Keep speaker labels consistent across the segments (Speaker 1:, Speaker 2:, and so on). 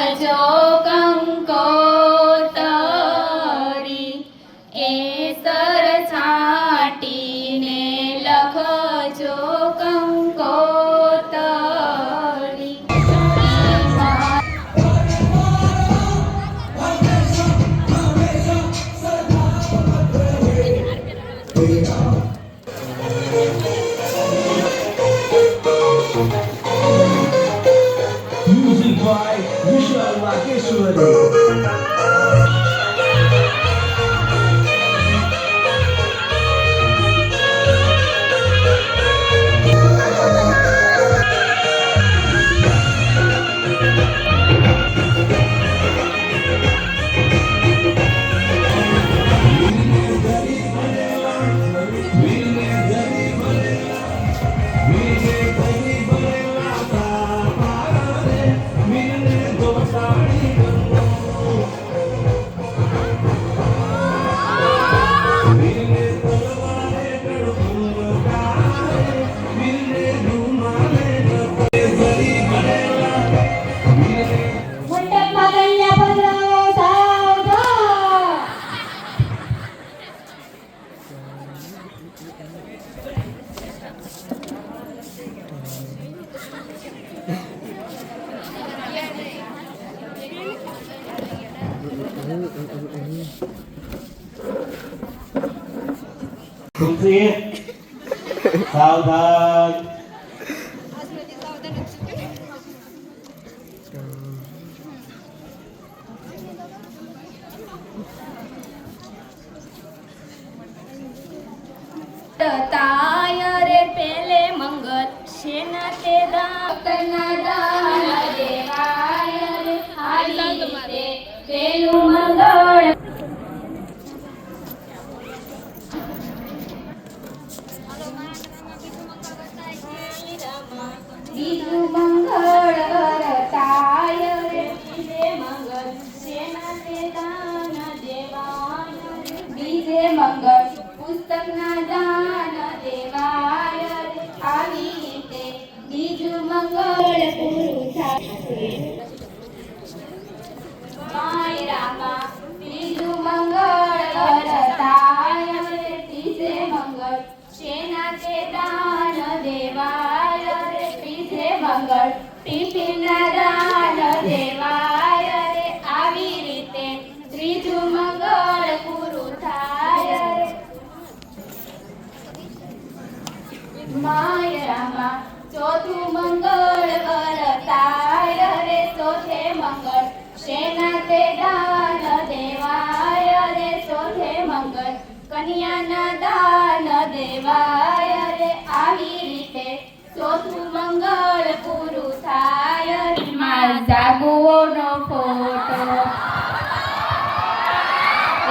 Speaker 1: Baju. Kungsi. Saudara llena te da ટિફિનના દાન ચોથું મંગળ શેના તે દાન દેવાય રે, ચોથે મંગળ કન્યાના દાન દેવાય રે. આવી રીતે ચોથું પૂરું થાય રે માં જાગુઓનો ફોટો.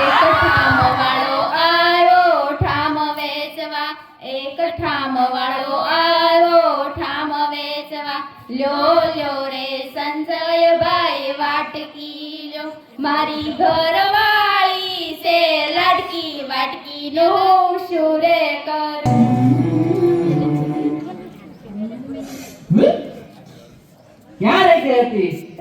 Speaker 1: એક ઠામ વાળો આયો ઠામ વેચવા. એક ઠામ વાળો આયો ઠામ વેચવા. લ્યો લ્યો રે સંજયભાઈ, વાટકી લ્યો મારી ઘરવાળી છે લાડકી વાટકી નો શું રે કરું? grande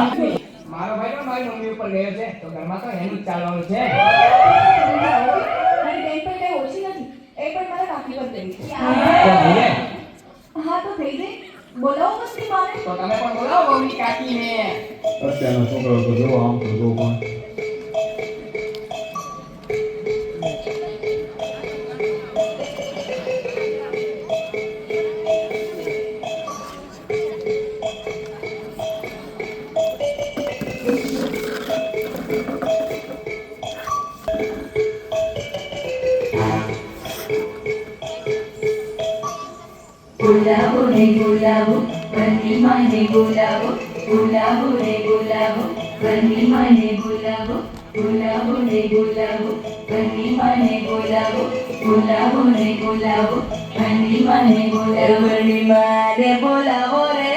Speaker 2: મારો ભાઈ પણ મારી મમ્મી ઉપર ગયો છે તો ઘરમાં તો એનું જ ચાલવાનું છે.
Speaker 3: મારી બેન પણ કઈ ઓછી નથી. એ પણ મારા કાકી પર
Speaker 2: ભલે.
Speaker 3: હા તો થઈ જાય બોલાવો મસ્તી મારે
Speaker 2: તો તમે પણ બોલાવો મમ્મી કાકીને.
Speaker 4: અત્યારનો છોકરો તો જો આમ તો જો પણ.
Speaker 3: બોલાવો રે ગુલાબો બની માને ગુલાબો
Speaker 5: ગુલાબો રે ગુલાબો બની માને ગુલાબો ગુલાબો રે ગુલાબો બની માને ગુલાબો ગુલાબો રે ગુલાબો બની માને ગુલાબો બની માને બોલાવો રે.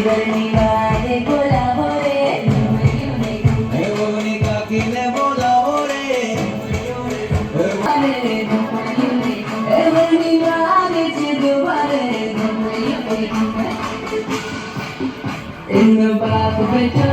Speaker 5: બની માને
Speaker 6: But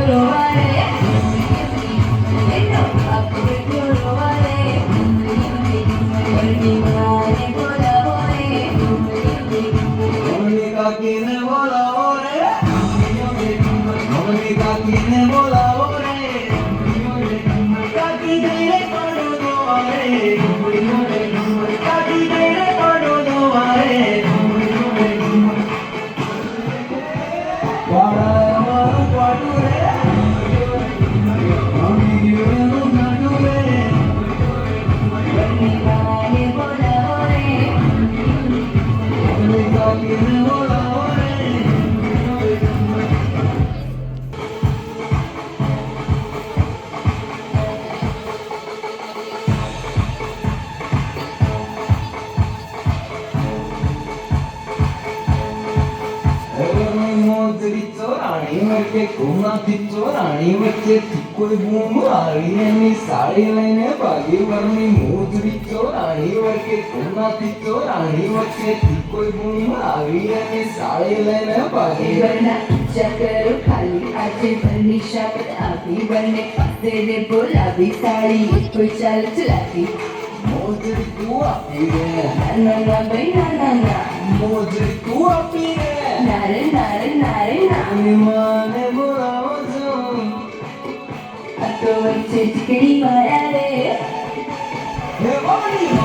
Speaker 6: વચ્ચે કોનાથી ચોરાણી વચ્ચેથી કોઈ બૂમ આવી એની સાડી લઈને ભાગી વરની મોજરી ચોરાણી વચ્ચે કોનાથી ચોરાણી વચ્ચેથી કોઈ બૂમ આવી એની સાડી લઈને ભાગી
Speaker 5: ઘરના ચક્કરો ખાલી આજે ઘરની શપથ આપી બંને રે બોલાવી સાડી કોઈ ચાલ ચલાવી
Speaker 6: મોજરી તું આપી રે.
Speaker 5: ના ના ના ના
Speaker 6: મોજરી તું આપી રે. Hey, Marty!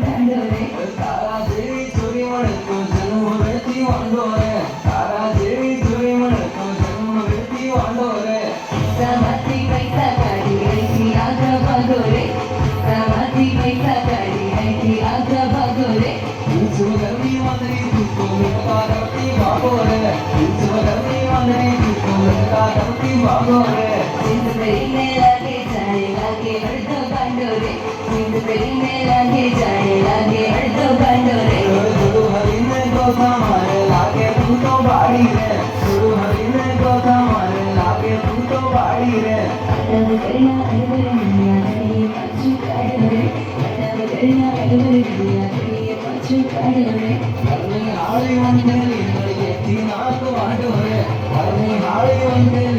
Speaker 6: I'm gonna get you, I'm gonna get you,
Speaker 5: I'm gonna get you, I'm gonna to get you, I'm gonna get you, to get you,
Speaker 6: I'm gonna get you, I'm gonna get you, I'm gonna get you, I'm gonna